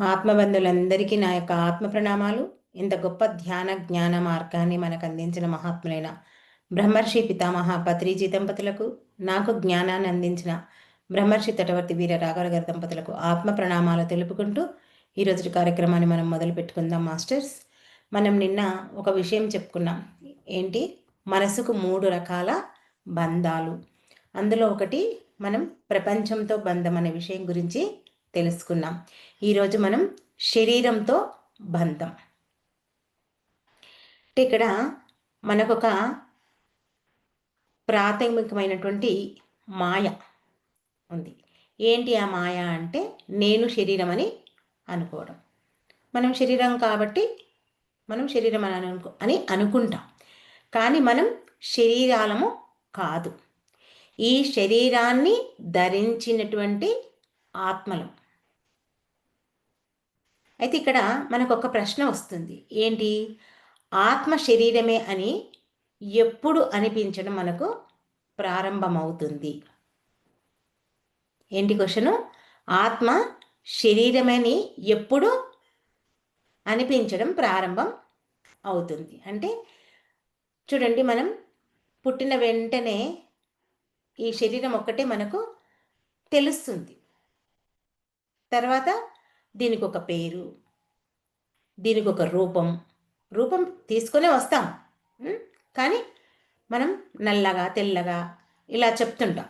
ఆత్మబంధులందరికీ నా యొక్క ఆత్మ ప్రణామాలు. ఇంత గొప్ప ధ్యాన జ్ఞాన మార్గాన్ని మనకు అందించిన మహాత్ములైన బ్రహ్మర్షి పితామహ పత్రిజీ దంపతులకు నాకు జ్ఞానాన్ని అందించిన బ్రహ్మర్షి తటవర్తి వీర రాఘవ గారి దంపతులకు ఆత్మ ప్రణామాలు తెలుపుకుంటూ ఈరోజు కార్యక్రమాన్ని మనం మొదలు పెట్టుకుందాం మాస్టర్స్. మనం నిన్న ఒక విషయం చెప్పుకున్నాం. ఏంటి? మనసుకు మూడు రకాల బంధాలు. అందులో ఒకటి మనం ప్రపంచంతో బంధం అనే విషయం గురించి తెలుసుకున్నాం ఈరోజు మనం శరీరంతో బంధం. అంటే ఇక్కడ మనకొక ప్రాథమికమైనటువంటి మాయ ఉంది. ఏంటి ఆ మాయ అంటే నేను శరీరం అని అనుకోవడం. మనం శరీరం కాబట్టి మనం శరీరం అని అనుకో అని అనుకుంటాం. కానీ మనం శరీరాలము కాదు. ఈ శరీరాన్ని ధరించినటువంటి ఆత్మలు అయితే ఇక్కడ మనకు ఒక ప్రశ్న వస్తుంది. ఏంటి? ఆత్మ శరీరమే అని ఎప్పుడు అనిపించడం మనకు ప్రారంభమవుతుంది? ఏంటి క్వశ్చను? ఆత్మ శరీరమని ఎప్పుడు అనిపించడం ప్రారంభం అవుతుంది. అంటే చూడండి మనం పుట్టిన వెంటనే ఈ శరీరం ఒక్కటే మనకు తెలుస్తుంది. తర్వాత దీనికి ఒక పేరు దీనికి ఒక రూపం. రూపం తీసుకునే వస్తాం. కానీ మనం నల్లగా తెల్లగా ఇలా చెప్తుంటాం.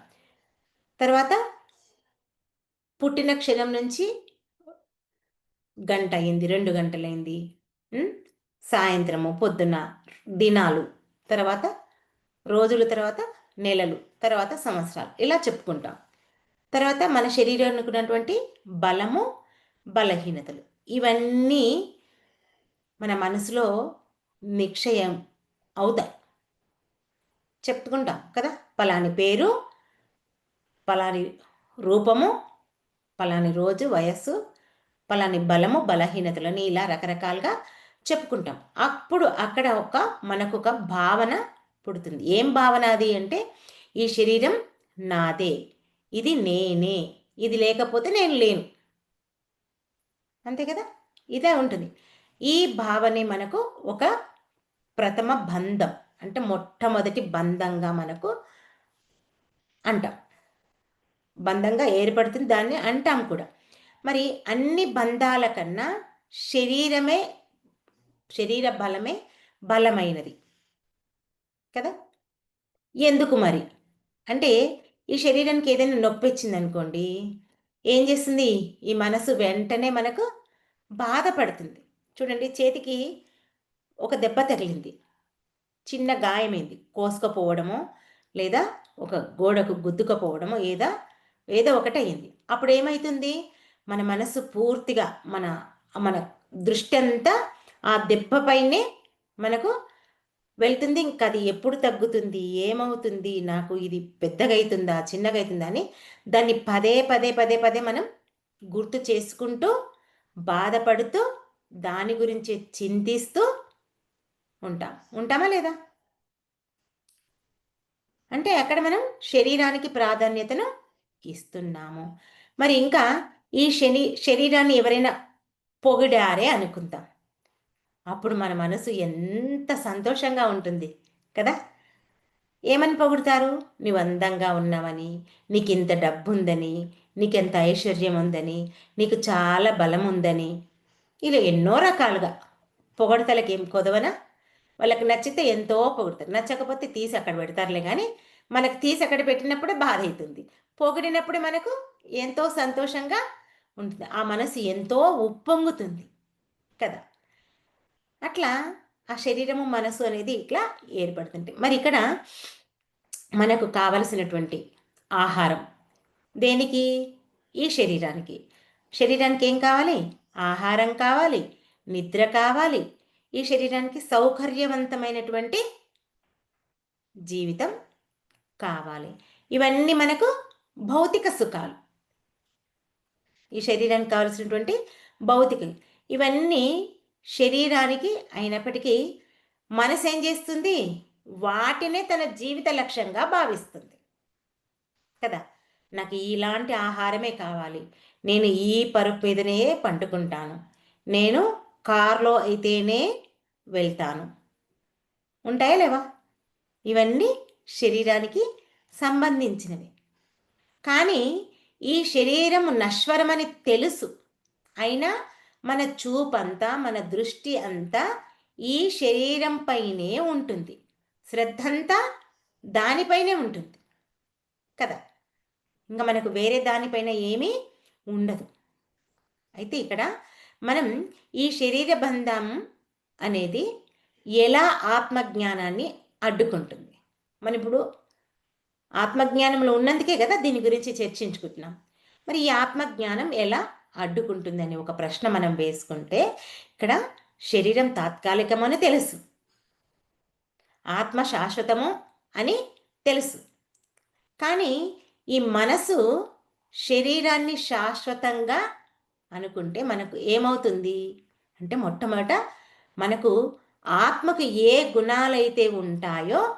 తర్వాత పుట్టిన క్షణం నుంచి గంట అయింది రెండు గంటలైంది. సాయంత్రము పొద్దున దినాలు తర్వాత రోజుల తర్వాత నెలలు తర్వాత సంవత్సరాలు ఇలా చెప్పుకుంటాం. తర్వాత మన శరీరానికి ఉన్నటువంటి బలము బలహీనతలు. ఇవన్నీ మన మనసులో నిక్షయం అవుతాయి. చెప్పుకుంటాం కదా? పలాని పేరు పలాని రూపము పలాని రోజు వయస్సు పలాని బలము బలహీనతలని ఇలా రకరకాలుగా చెప్పుకుంటాం. అప్పుడు అక్కడ ఒక మనకు ఒక భావన పుడుతుంది. ఏం భావన అది అంటే ఈ శరీరం నాదే. ఇది నేనే. ఇది లేకపోతే నేను లేను. అంతే కదా? ఇదే ఉంటుంది. ఈ భావనే మనకు ఒక ప్రథమ బంధం. అంటే మొట్టమొదటి బంధంగా మనకు అంటాం. బంధంగా ఏర్పడుతుంది దాన్ని అంటాం కూడా. మరి అన్ని బంధాల కన్నా శరీరమే శరీర బలమే బలమైనది. కదా? ఎందుకు మరి? అంటే ఈ శరీరానికి ఏదైనా నొప్పి వచ్చిందనుకోండి ఏం చేస్తుంది? ఈ మనసు వెంటనే మనకు బాధపడుతుంది. చూడండి చేతికి ఒక దెబ్బ తగిలింది. చిన్న గాయమైంది. కోసుకపోవడమో లేదా ఒక గోడకు గుద్దుకపోవడమో ఏదా ఏదో ఒకటి అయింది అప్పుడు ఏమవుతుంది మన మనసు పూర్తిగా మన మన దృష్టి అంతా ఆ దెబ్బపైనే మనకు వెళ్తుంది. ఇంకా అది ఎప్పుడు తగ్గుతుంది? ఏమవుతుంది? నాకు ఇది పెద్దగా అవుతుందా చిన్నగా అవుతుందా అని దాన్ని పదే పదే పదే పదే మనం గుర్తు చేసుకుంటూ బాధపడుతూ దాని గురించి చింతిస్తూ ఉంటాం. ఉంటామా లేదా? అంటే అక్కడ మనం శరీరానికి ప్రాధాన్యతను ఇస్తున్నాము. మరి ఇంకా ఈ శని శరీరాన్ని ఎవరైనా పొగిడారే అనుకుంటాం. అప్పుడు మన మనసు ఎంత సంతోషంగా ఉంటుంది కదా? ఏమని పొగుడతారు? నువ్వు అందంగా ఉన్నావని నీకు ఇంత డబ్బు ఉందని నీకెంత ఐశ్వర్యం ఉందని నీకు చాలా బలం ఉందని ఇలా ఎన్నో రకాలుగా. పొగడతలకి ఏం కొదవనా? వాళ్ళకి నచ్చితే ఎంతో పొగుడతారు. నచ్చకపోతే తీసి అక్కడ పెడతారులే కానీ మనకు తీసి అక్కడ పెట్టినప్పుడే బాధ అవుతుంది పొగిడినప్పుడు మనకు ఎంతో సంతోషంగా ఉంటుంది. ఆ మనసు ఎంతో ఉప్పొంగుతుంది. కదా? అట్లా ఆ శరీరము మనసు అనేది ఇట్లా ఏర్పడుతుంది మరి ఇక్కడ మనకు కావలసినటువంటి ఆహారం దేనికి? ఈ శరీరానికి. శరీరానికి ఏం కావాలి? ఆహారం కావాలి నిద్ర కావాలి. ఈ శరీరానికి సౌకర్యవంతమైనటువంటి జీవితం కావాలి. ఇవన్నీ మనకు భౌతిక సుఖాలు. ఈ శరీరానికి కావలసినటువంటి భౌతిక ఇవన్నీ శరీరానికి అయినప్పటికీ మనసు ఏం చేస్తుంది? వాటినే తన జీవిత లక్ష్యంగా భావిస్తుంది. కదా? నాకు ఇలాంటి ఆహారమే కావాలి. నేను ఈ పరుపు మీదనే పండుకుంటాను. నేను కారులో అయితేనే వెళ్తాను. ఉంటాయా లేవా? ఇవన్నీ శరీరానికి సంబంధించినవి. కానీ ఈ శరీరం నశ్వరమని తెలుసు. అయినా మన చూపంతా మన దృష్టి అంతా ఈ శరీరం పైనే ఉంటుంది. శ్రద్ధ అంతా దానిపైనే ఉంటుంది. కదా? ఇంకా మనకు వేరే దానిపైన ఏమీ ఉండదు. అయితే ఇక్కడ మనం ఈ శరీర బంధం అనేది ఎలా ఆత్మజ్ఞానాన్ని అడ్డుకుంటుంది? మనం ఇప్పుడు ఆత్మజ్ఞానంలో ఉన్నందుకే కదా దీని గురించి చర్చించుకుంటున్నాం. మరి ఈ ఆత్మజ్ఞానం ఎలా అడ్డుకుంటుందని ఒక ప్రశ్న మనం వేసుకుంటే ఇక్కడ శరీరం తాత్కాలికమని తెలుసు. ఆత్మ శాశ్వతము అని తెలుసు. కానీ ఈ మనసు శరీరాన్ని శాశ్వతంగా అనుకుంటే మనకు ఏమవుతుంది? అంటే మొట్టమొదట మనకు ఆత్మకు ఏ గుణాలైతే ఉంటాయో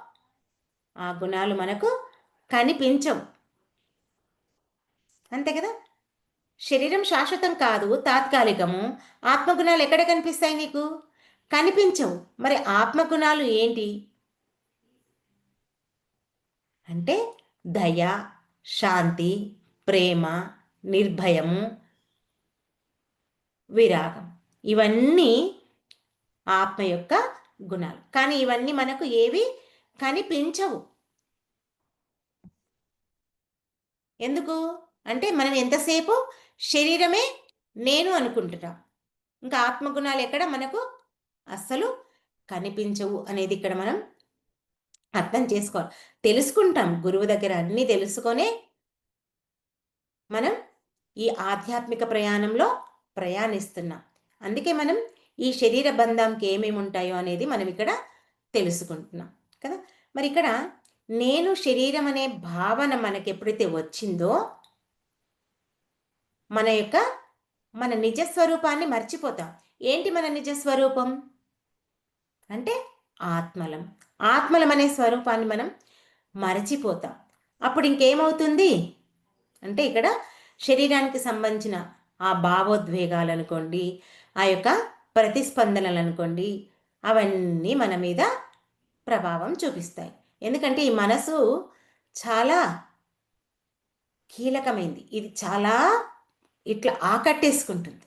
ఆ గుణాలు మనకు కనిపించవు. అంతే కదా? శరీరం శాశ్వతం కాదు తాత్కాలికము. ఆత్మగుణాలు ఎక్కడ కనిపిస్తాయి నీకు? కనిపించవు. మరి ఆత్మగుణాలు ఏంటి? అంటే దయ శాంతి ప్రేమ నిర్భయము విరాగం. ఇవన్నీ ఆత్మ యొక్క గుణాలు. కానీ ఇవన్నీ మనకు ఏవి కనిపించవు. ఎందుకు? అంటే మనం ఎంతసేపు శరీరమే నేను అనుకుంటున్నాం. ఇంకా ఆత్మగుణాలు ఎక్కడ మనకు అస్సలు కనిపించవు అనేది ఇక్కడ మనం అర్థం చేసుకోవాలి. తెలుసుకుంటాం. గురువు దగ్గర అన్నీ తెలుసుకొనే మనం ఈ ఆధ్యాత్మిక ప్రయాణంలో ప్రయాణిస్తున్నాం. అందుకే మనం ఈ శరీర బంధంకి ఏమేమి ఉంటాయో అనేది మనం ఇక్కడ తెలుసుకుంటున్నాం. కదా? మరి ఇక్కడ నేను శరీరం అనే భావన మనకి ఎప్పుడైతే వచ్చిందో మన యొక్క మన నిజ స్వరూపాన్ని మర్చిపోతాం. ఏంటి మన నిజ స్వరూపం అంటే ఆత్మలం. ఆత్మలం అనే స్వరూపాన్ని మనం మరచిపోతాం. అప్పుడు ఇంకేమవుతుంది? అంటే ఇక్కడ శరీరానికి సంబంధించిన ఆ భావోద్వేగాలు అనుకోండి ఆ యొక్క ప్రతిస్పందనలు అనుకోండి అవన్నీ మన మీద ప్రభావం చూపిస్తాయి. ఎందుకంటే ఈ మనసు చాలా కీలకమైంది. ఇది చాలా ఇట్లా ఆకట్టేసుకుంటుంది.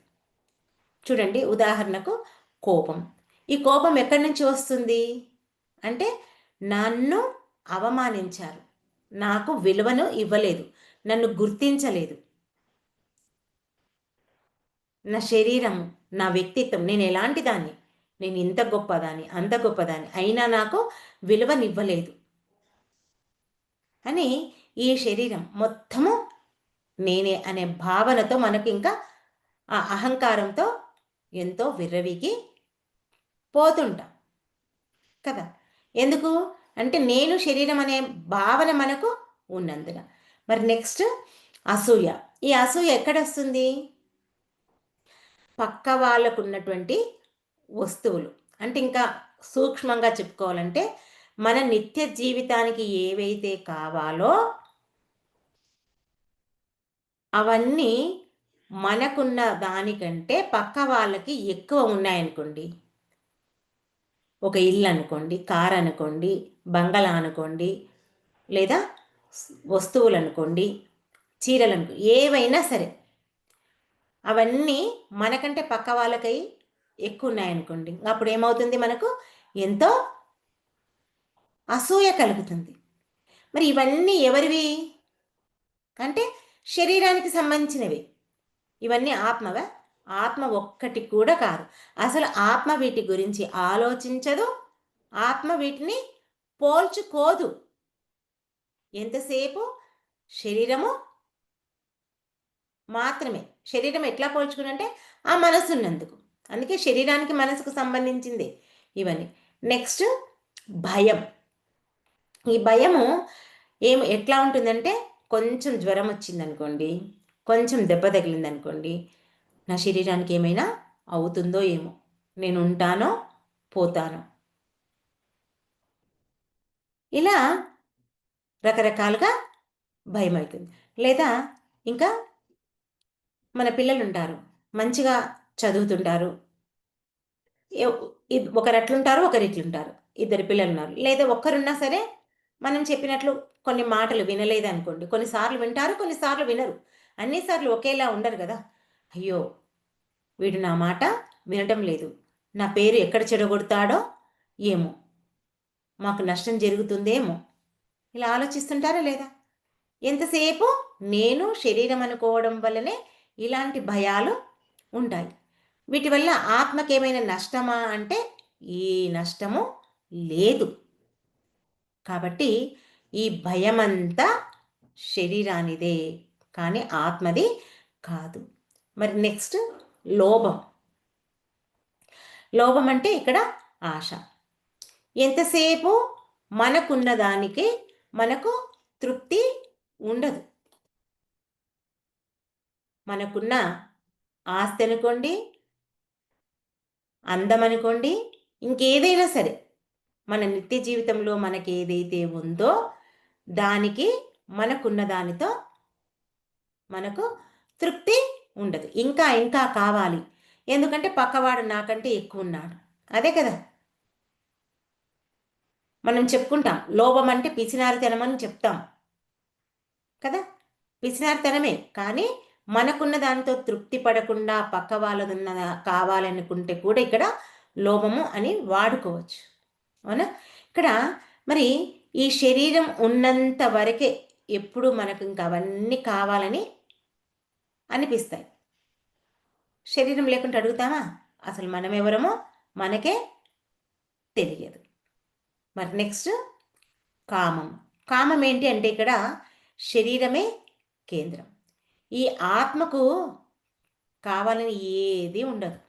చూడండి ఉదాహరణకు కోపం. ఈ కోపం ఎక్కడి నుంచి వస్తుంది? అంటే నన్ను అవమానించారు. నాకు విలువను ఇవ్వలేదు. నన్ను గుర్తించలేదు. నా శరీరం నా వ్యక్తిత్వం నేను ఎలాంటి దాన్ని? నేను ఇంత గొప్పదాన్ని అంత గొప్పదాన్ని అయినా నాకు విలువనివ్వలేదు. అని ఈ శరీరం మొత్తము నేనే అనే భావనతో మనకి ఇంకా ఆ అహంకారంతో ఎంతో విర్రవిగి పోతుంటాం. కదా? ఎందుకు? అంటే నేను శరీరం అనే భావన మనకు ఉన్నందున. మరి నెక్స్ట్ అసూయ. ఈ అసూయ ఎక్కడ వస్తుంది పక్క వాళ్ళకు ఉన్నటువంటి వస్తువులు. అంటే ఇంకా సూక్ష్మంగా చెప్పుకోవాలంటే మన నిత్య జీవితానికి ఏవైతే కావాలో అవన్నీ మనకున్న దానికంటే పక్క వాళ్ళకి ఎక్కువ ఉన్నాయనుకోండి. ఒక ఇల్లు అనుకోండి కార్ అనుకోండి బంగళా అనుకోండి లేదా వస్తువులు అనుకోండి చీరలు అనుకో ఏవైనా సరే. అవన్నీ మనకంటే పక్క వాళ్ళకై ఎక్కువ ఉన్నాయనుకోండి. అప్పుడు ఏమవుతుంది మనకు? ఎంతో అసూయ కలుగుతుంది. మరి ఇవన్నీ ఎవరివి? అంటే శరీరానికి సంబంధించినవి. ఇవన్నీ ఆత్మవా? ఆత్మ ఒక్కటి కూడా కాదు. అసలు ఆత్మ వీటి గురించి ఆలోచించదు. ఆత్మ వీటిని పోల్చుకోదు. ఎంతసేపు? శరీరము మాత్రమే. శరీరం ఎట్లా పోల్చుకునంటే ఆ మనసు ఉన్నందుకు అందుకే శరీరానికి మనసుకు సంబంధించింది ఇవన్నీ. నెక్స్ట్ భయం. ఈ భయము ఏం ఎట్లా ఉంటుందంటే కొంచెం జ్వరం వచ్చిందనుకోండి కొంచెం దెబ్బ తగిలిందనుకోండి నా శరీరానికి ఏమైనా అవుతుందో ఏమో నేను ఉంటానో పోతానో. ఇలా రకరకాలుగా భయం అవుతుంది లేదా ఇంకా మన పిల్లలు ఉంటారు మంచిగా చదువుతుంటారు ఒకరు అట్లుంటారు ఒకరు ఇట్లుంటారు ఇద్దరు పిల్లలు ఉన్నారు లేదా ఒక్కరున్నా సరే మనం చెప్పినట్లు కొన్ని మాటలు వినలేదు అనుకోండి కొన్నిసార్లు వింటారు కొన్నిసార్లు వినరు. అన్నిసార్లు ఒకేలా ఉండరు కదా. అయ్యో! వీడు నా మాట వినటం లేదు. నా పేరు ఎక్కడ చెడగొడతాడో ఏమో. మాకు నష్టం జరుగుతుందేమో. ఇలా ఆలోచిస్తుంటారా లేదా? ఎంతసేపు నేను శరీరం అనుకోవడం వల్లనే ఇలాంటి భయాలు ఉంటాయి. వీటి వల్ల ఆత్మకేమైనా నష్టమా అంటే ఈ నష్టము లేదు. కాబట్టి ఈ భయమంతా శరీరానిదే కానీ ఆత్మది కాదు. మరి నెక్స్ట్ లోభం. లోభం అంటే ఇక్కడ ఆశ. ఎంతసేపు మనకున్న దానికి మనకు తృప్తి ఉండదు. మనకున్న ఆస్తి అనుకోండి అందం అనుకోండి ఇంకేదైనా సరే మన నిత్య జీవితంలో మనకి ఏదైతే ఉందో దానికి మనకున్న దానితో మనకు తృప్తి ఉండదు. ఇంకా ఇంకా కావాలి. ఎందుకంటే పక్కవాడు నాకంటే ఎక్కువ ఉన్నాడు. అదే కదా? మనం చెప్పుకుంటాం. లోభం అంటే పిసినారితనమని చెప్తాం. కదా? పిసినారితనమే. కానీ మనకున్న దానితో తృప్తి పడకుండా పక్క వాళ్ళదున్న కావాలనుకుంటే కూడా ఇక్కడ లోభము అని వాడుకోవచ్చు. అవునా? ఇక్కడ మరి ఈ శరీరం ఉన్నంత వరకే ఎప్పుడు మనకు ఇంకా అవన్నీ కావాలని అనిపిస్తాయి. శరీరం లేకుండా అడుగుతామా? అసలు మనం ఎవరమో మనకే తెలియదు. మరి నెక్స్ట్ కామం. కామం ఏంటి అంటే ఇక్కడ శరీరమే కేంద్రం. ఈ ఆత్మకు కావాలని ఏది ఉండదు.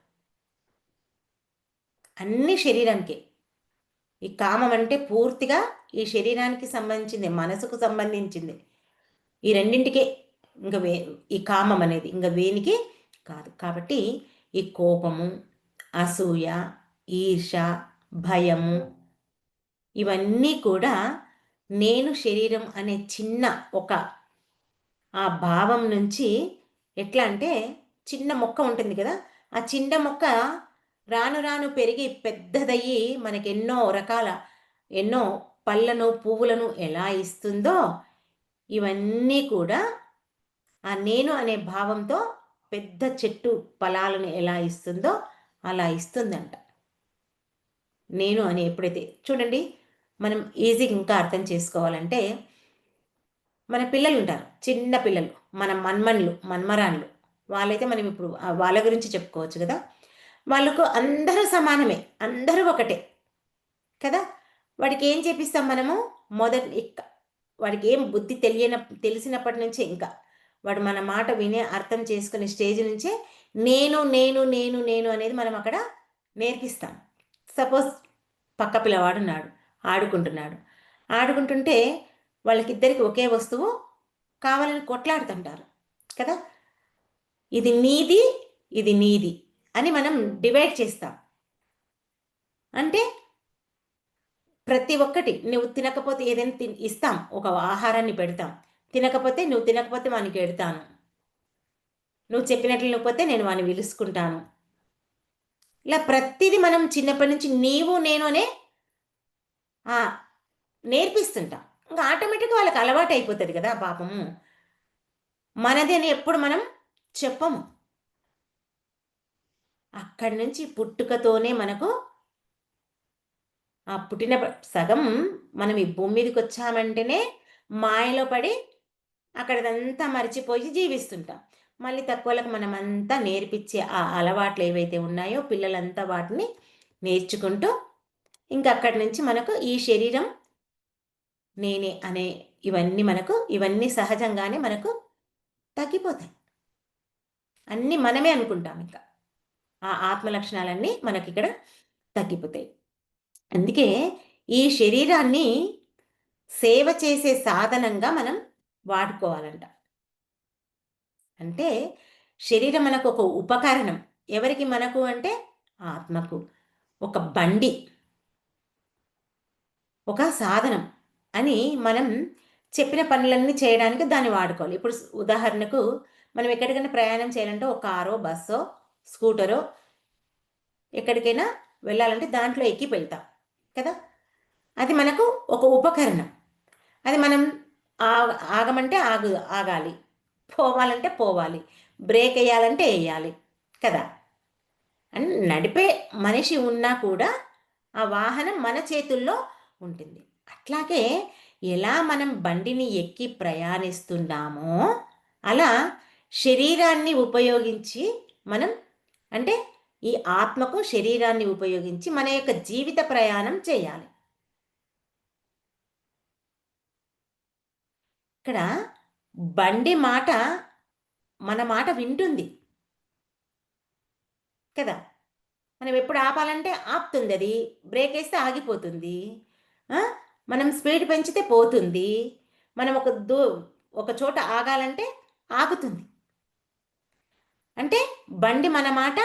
అన్ని శరీరానికే. ఈ కామం అంటే పూర్తిగా ఈ శరీరానికి సంబంధించింది మనసుకు సంబంధించింది. ఈ రెండింటికే ఇంకా వే ఈ కామం అనేది ఇంకా వేనికి కాదు. కాబట్టి ఈ కోపము అసూయ ఈర్ష భయము ఇవన్నీ కూడా నేను శరీరం అనే చిన్న ఒక ఆ భావం నుంచి ఎట్లా అంటే చిన్న మొక్క ఉంటుంది కదా ఆ చిన్న మొక్క రాను రాను పెరిగి పెద్దదయ్యి మనకెన్నో రకాల ఎన్నో పళ్ళను పువ్వులను ఎలా ఇస్తుందో ఇవన్నీ కూడా ఆ నేను అనే భావంతో పెద్ద చెట్టు ఫలాలను ఎలా ఇస్తుందో అలా ఇస్తుందంట. నేను అని ఎప్పుడైతే చూడండి మనం ఈజీగా ఇంకా అర్థం చేసుకోవాలంటే మన పిల్లలు ఉంటారు చిన్న పిల్లలు మన మన్మన్లు మన్మరాన్లు. వాళ్ళైతే మనం ఇప్పుడు వాళ్ళ గురించి చెప్పుకోవచ్చు కదా. వాళ్ళకు అందరూ సమానమే అందరూ ఒకటే. కదా? వాడికి ఏం చేపిస్తాం మనము? మొదటి వాడికి ఏం బుద్ధి తెలియన తెలిసినప్పటి నుంచే ఇంకా. వాడు మన మాట వినే అర్థం చేసుకునే స్టేజ్ నుంచే నేను నేను నేను నేను అనేది మనం అక్కడ నేర్పిస్తాం. సపోజ్ పక్క పిల్లవాడు ఉన్నాడు ఆడుకుంటున్నాడు. ఆడుకుంటుంటే వాళ్ళకిద్దరికి ఒకే వస్తువు కావాలని కొట్లాడుతుంటారు. కదా? ఇది నీది ఇది నీది. అని మనం డివైడ్ చేస్తాం. అంటే ప్రతి ఒక్కటి నువ్వు తినకపోతే ఏదైనా తి ఇస్తాం. ఒక ఆహారాన్ని పెడతాం. తినకపోతే నువ్వు తినకపోతే వానికి పెడతాను. నువ్వు చెప్పినట్లు లేకపోతే నేను వాడిని పిలుచుకుంటాను ఇలా ప్రతిదీ మనం చిన్నప్పటి నుంచి నీవు నేను అనే నేర్పిస్తుంటాం. ఇంకా ఆటోమేటిక్గా వాళ్ళకి అలవాటు అయిపోతుంది కదా పాపము. మనది అని ఎప్పుడు మనం చెప్పము. అక్కడి నుంచి పుట్టుకతోనే మనకు ఆ పుట్టిన సగం మనం ఈ భూమి మీదకి వచ్చామంటేనే మాయలో పడి అక్కడదంతా మర్చిపోయి జీవిస్తుంటాం. మళ్ళీ తక్కువలకు మనమంతా నేర్పించే ఆ అలవాట్లు ఏవైతే ఉన్నాయో పిల్లలంతా వాటిని నేర్చుకుంటూ ఇంకా అక్కడి నుంచి మనకు ఈ శరీరం నేనే అనే ఇవన్నీ మనకు ఇవన్నీ సహజంగానే మనకు తగ్గిపోతాయి. అన్నీ మనమే అనుకుంటాం ఇంకా. ఆ ఆత్మ లక్షణాలన్నీ మనకి ఇక్కడ తగ్గిపోతాయి. అందుకే ఈ శరీరాన్ని సేవ చేసే సాధనంగా మనం వాడుకోవాలంట. అంటే శరీరం మనకు ఒక ఉపకరణం. ఎవరికి మనకు అంటే ఆత్మకు. ఒక బండి. ఒక సాధనం అని మనం చెప్పిన పనులన్నీ చేయడానికి దాన్ని వాడుకోవాలి. ఇప్పుడు ఉదాహరణకు మనం ఎక్కడికైనా ప్రయాణం చేయాలంటే ఒక కారో బస్సో స్కూటరో ఎక్కడికైనా వెళ్ళాలంటే దాంట్లో ఎక్కి వెళ్తాం కదా? అది మనకు ఒక ఉపకరణం. అది మనం ఆగమంటే ఆగు ఆగాలి. పోవాలంటే పోవాలి. బ్రేక్ వేయాలంటే వేయాలి కదా? అని నడిపే మనిషి ఉన్నా కూడా ఆ వాహనం మన చేతుల్లో ఉంటుంది. అట్లాగే ఎలా మనం బండిని ఎక్కి ప్రయాణిస్తున్నామో అలా శరీరాన్ని ఉపయోగించి మనం అంటే ఈ ఆత్మకు శరీరాన్ని ఉపయోగించి మన యొక్క జీవిత ప్రయాణం చేయాలి. ఇక్కడ బండి మాట మన మాట వింటుంది. కదా? మనం ఎప్పుడు ఆపాలంటే ఆపుతుంది అది. బ్రేక్ వేస్తే ఆగిపోతుంది. మనం స్పీడ్ పెంచితే పోతుంది. మనం ఒక దూ ఒక చోట ఆగాలంటే ఆగుతుంది. అంటే బండి మన మాట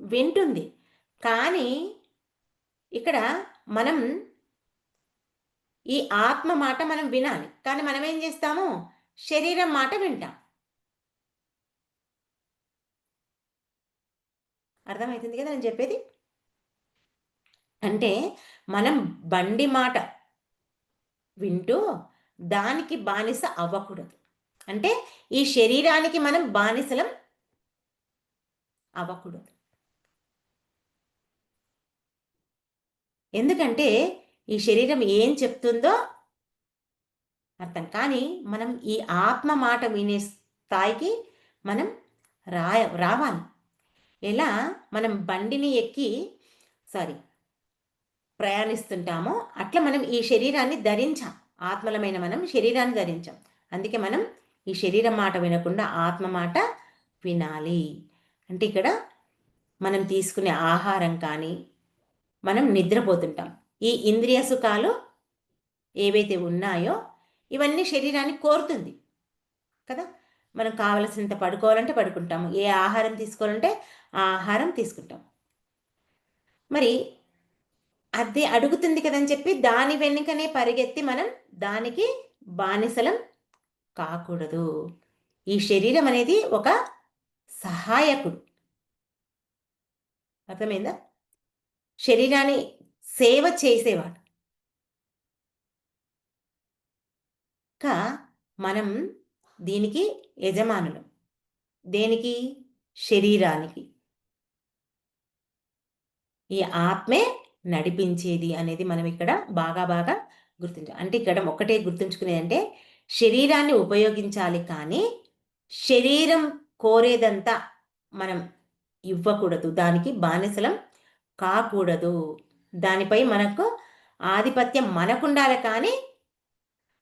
వింటుంది. కానీ ఇక్కడ మనం ఈ ఆత్మ మాట మనం వినాలి. కానీ మనం ఏం చేస్తాము? శరీరం మాట వింటాం. అర్థమవుతుంది కదా నేను చెప్పేది? అంటే మనం బండి మాట వింటూ దానికి బానిస అవ్వకూడదు. అంటే ఈ శరీరానికి మనం బానిసలం అవ్వకూడదు. ఎందుకంటే ఈ శరీరం ఏం చెప్తుందో అర్థం. కానీ మనం ఈ ఆత్మ మాట వినే స్థాయికి మనం రా రావాలి. ఎలా మనం బండిని ఎక్కి సారీ ప్రయాణిస్తుంటామో అట్లా మనం ఈ శరీరాన్ని ధరించాం. ఆత్మలమైన మనం శరీరాన్ని ధరించాం. అందుకే మనం ఈ శరీరం మాట వినకుండా ఆత్మ మాట వినాలి. అంటే ఇక్కడ మనం తీసుకునే ఆహారం కానీ మనం నిద్రపోతుంటాం. ఈ ఇంద్రియ సుఖాలు ఏవైతే ఉన్నాయో ఇవన్నీ శరీరాన్ని కోరుతుంది. కదా? మనం కావలసినంత పడుకోవాలంటే పడుకుంటాము. ఏ ఆహారం తీసుకోవాలంటే ఆ ఆహారం తీసుకుంటాం. మరి అదే అడుగుతుంది కదని చెప్పి దాని వెనుకనే పరిగెత్తి మనం దానికి బానిసలం కాకూడదు. ఈ శరీరం అనేది ఒక సహాయకుడు. అర్థమైందా? శరీరాన్ని సేవ చేసేవాడు. కా మనం దీనికి యజమానులు. దేనికి? శరీరానికి. ఈ ఆత్మే నడిపించేది అనేది మనం ఇక్కడ బాగా బాగా గుర్తించ అంటే ఇక్కడ ఒకటే గుర్తుంచుకునేది అంటే శరీరాన్ని ఉపయోగించాలి కానీ శరీరం కోరేదంతా మనం ఇవ్వకూడదు. దానికి బానిసలం కాకూడదు. దానిపై మనకు ఆధిపత్యం మనకుండాలి కానీ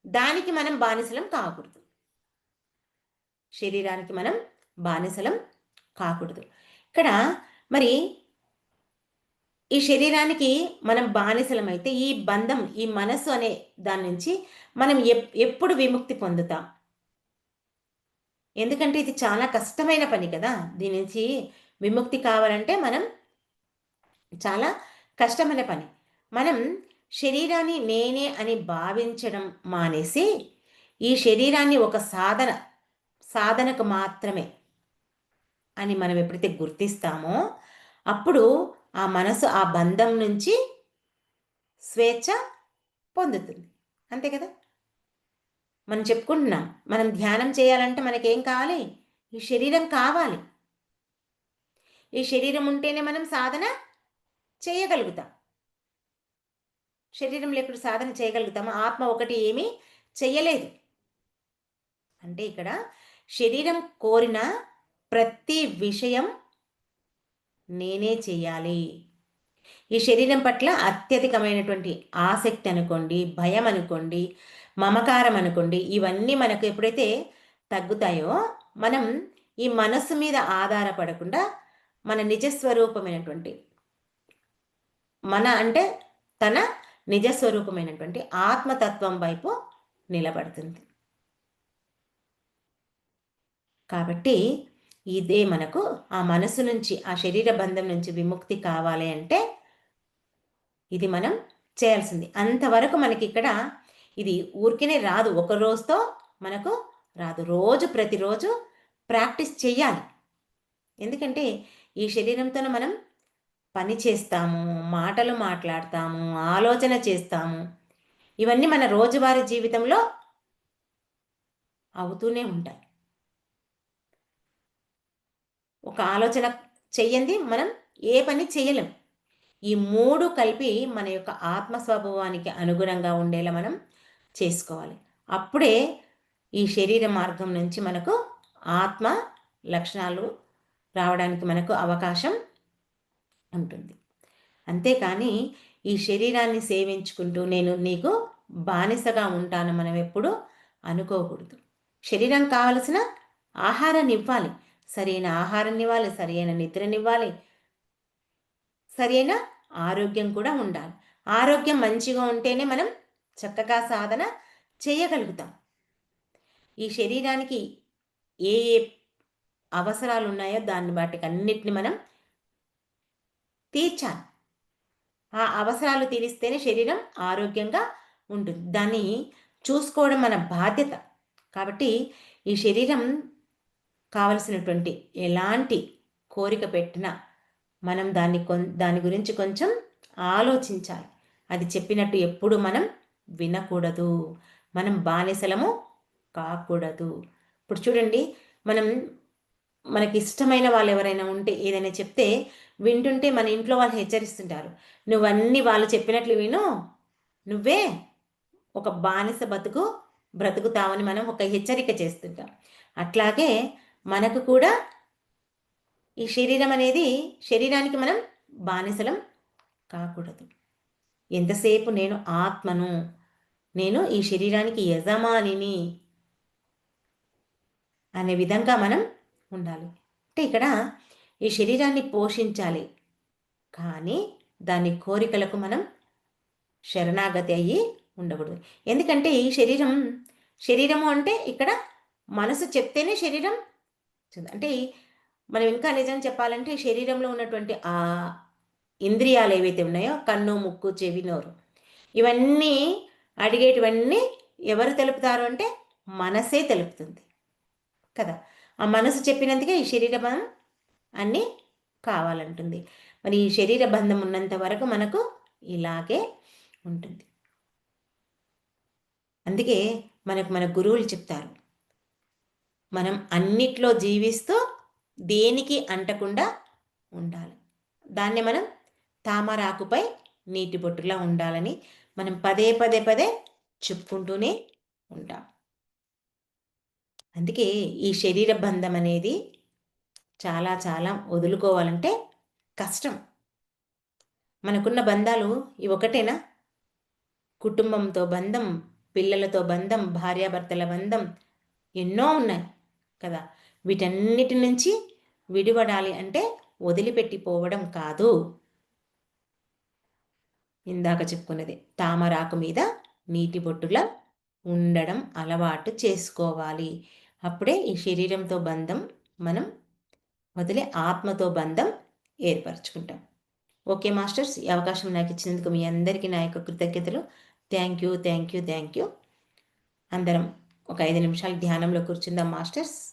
దానికి మనం బానిసలం కాకూడదు. శరీరానికి మనం బానిసలం కాకూడదు. ఇక్కడ మరి ఈ శరీరానికి మనం బానిసలం అయితే ఈ బంధం ఈ మనస్సు అనే దాని నుంచి మనం ఎప్పుడు విముక్తి పొందుతాం? ఎందుకంటే ఇది చాలా కష్టమైన పని కదా? దీని నుంచి విముక్తి కావాలంటే మనం చాలా కష్టమైన పని. మనం శరీరాన్ని నేనే అని భావించడం మానేసి ఈ శరీరాన్ని ఒక సాధన సాధనకు మాత్రమే అని మనం ఎప్పుడైతే గుర్తిస్తామో అప్పుడు ఆ మనసు ఆ బంధం నుంచి స్వేచ్ఛ పొందుతుంది. అంతే కదా? మనం చెప్పుకుంటున్నాం. మనం ధ్యానం చేయాలంటే మనకేం కావాలి? ఈ శరీరం కావాలి. ఈ శరీరం ఉంటేనే మనం సాధన చేయగలుగుతాం. శరీరం లేకుండా సాధన చేయగలుగుతాము? ఆత్మ ఒకటి ఏమీ చెయ్యలేదు. అంటే ఇక్కడ శరీరం కోరిన ప్రతి విషయం నేనే చేయాలి ఈ శరీరం పట్ల అత్యధికమైనటువంటి ఆసక్తి అనుకోండి భయం అనుకోండి మమకారం అనుకోండి ఇవన్నీ మనకు ఎప్పుడైతే తగ్గుతాయో మనం ఈ మనస్సు మీద ఆధారపడకుండా మన నిజస్వరూపమైనటువంటి మన అంటే తన నిజస్వరూపమైనటువంటి ఆత్మతత్వం వైపు నిలబడుతుంది. కాబట్టి ఇదే మనకు ఆ మనసు నుంచి ఆ శరీర బంధం నుంచి విముక్తి కావాలి అంటే ఇది మనం చేయాల్సింది. అంతవరకు మనకి ఇక్కడ ఇది ఊరికేనే రాదు. ఒక రోజుతో మనకు రాదు. రోజు ప్రతిరోజు ప్రాక్టీస్ చేయాలి ఎందుకంటే ఈ శరీరంతో మనం పని చేస్తాము మాటలు మాట్లాడతాము ఆలోచన చేస్తాము. ఇవన్నీ మన రోజువారీ జీవితంలో అవుతూనే ఉంటాయి. ఒక ఆలోచన చెయ్యండి మనం ఏ పని చేయలేం ఈ మూడు కలిపి మన యొక్క ఆత్మస్వభావానికి అనుగుణంగా ఉండేలా మనం చేసుకోవాలి. అప్పుడే ఈ శరీర మార్గం నుంచి మనకు ఆత్మ లక్షణాలు రావడానికి మనకు అవకాశం ఉంటుంది. అంతేకాని ఈ శరీరాన్ని సేవించుకుంటూ నేను నీకు బానిసగా ఉంటాను మనం ఎప్పుడూ అనుకోకూడదు. శరీరం కావలసిన ఆహారాన్ని ఇవ్వాలి. సరైన ఆహారాన్ని ఇవ్వాలి సరైన నిద్రనివ్వాలి సరైన ఆరోగ్యం కూడా ఉండాలి. ఆరోగ్యం మంచిగా ఉంటేనే మనం చక్కగా సాధన చేయగలుగుతాం. ఈ శరీరానికి ఏ ఏ అవసరాలు ఉన్నాయో దాన్ని వాటికి అన్నిటిని మనం తీర్చాలి. ఆ అవసరాలు తీరిస్తేనే శరీరం ఆరోగ్యంగా ఉంటుంది. దాన్ని చూసుకోవడం మన బాధ్యత. కాబట్టి ఈ శరీరం కావలసినటువంటి ఎలాంటి కోరిక పెట్టినా మనం దాన్ని కొ దాని గురించి కొంచెం ఆలోచించాలి. అది చెప్పినట్టు ఎప్పుడు మనం వినకూడదు. మనం బానిసలము కాకూడదు. ఇప్పుడు చూడండి మనం మనకి ఇష్టమైన వాళ్ళు ఎవరైనా ఉంటే ఏదైనా చెప్తే వింటుంటే మన ఇంట్లో వాళ్ళు హెచ్చరిస్తుంటారు. నువ్వన్నీ వాళ్ళు చెప్పినట్లు విను. నువ్వే ఒక బానిస బతుకు బ్రతుకుతావని మనం ఒక హెచ్చరిక చేస్తుంటాం. అట్లాగే మనకు కూడా ఈ శరీరం అనేది శరీరానికి మనం బానిసలం కాకూడదు. ఎంతసేపు నేను ఆత్మను నేను ఈ శరీరానికి యజమానిని అనే విధంగా మనం ఉండాలి. అంటే ఇక్కడ ఈ శరీరాన్ని పోషించాలి. కానీ దాని కోరికలకు మనం శరణాగతి అయ్యి ఉండకూడదు. ఎందుకంటే ఈ శరీరం శరీరము అంటే ఇక్కడ మనసు చెప్తేనే శరీరం అంటే మనం ఇంకా నిజం చెప్పాలంటే శరీరంలో ఉన్నటువంటి ఆ ఇంద్రియాలు ఏవైతే ఉన్నాయో కన్ను ముక్కు చెవి నోరు. ఇవన్నీ అడిగేటివన్నీ ఎవరు తెలుపుతారు అంటే మనసే తెలుపుతుంది. కదా? ఆ మనసు చెప్పినందుకే ఈ శరీర బంధం అన్నీ కావాలంటుంది. మరి ఈ శరీర బంధం ఉన్నంత వరకు మనకు ఇలాగే ఉంటుంది. అందుకే మనకు మన గురువులు చెప్తారు. మనం అన్నిట్లో జీవిస్తూ దేనికి అంటకుండా ఉండాలి. దాన్ని మనం తామరాకుపై నీటి బొట్టులా ఉండాలని మనం పదే పదే పదే చెప్పుకుంటూనే ఉంటాం. అందుకే ఈ శరీర బంధం అనేది చాలా చాలా వదులుకోవాలంటే కష్టం. మనకున్న బంధాలు ఇవి ఒకటేనా? కుటుంబంతో బంధం పిల్లలతో బంధం భార్యాభర్తల బంధం ఎన్నో ఉన్నాయి కదా. వీటన్నిటి నుంచి విడిపడాలి అంటే వదిలిపెట్టిపోవడం కాదు. ఇందాక చెప్పుకున్నది. తామరాకు మీద నీటి బొట్టులా ఉండడం అలవాటు చేసుకోవాలి. అప్పుడే ఈ శరీరంతో బంధం మనం వదిలే ఆత్మతో బంధం ఏర్పరచుకుంటాం. ఓకే మాస్టర్స్ ఈ అవకాశం నాకు ఇచ్చినందుకు మీ అందరికీ నా యొక్క కృతజ్ఞతలు. Thank you thank you thank you. అందరం ఒక ఐదు నిమిషాలు ధ్యానంలో కూర్చుందాం మాస్టర్స్.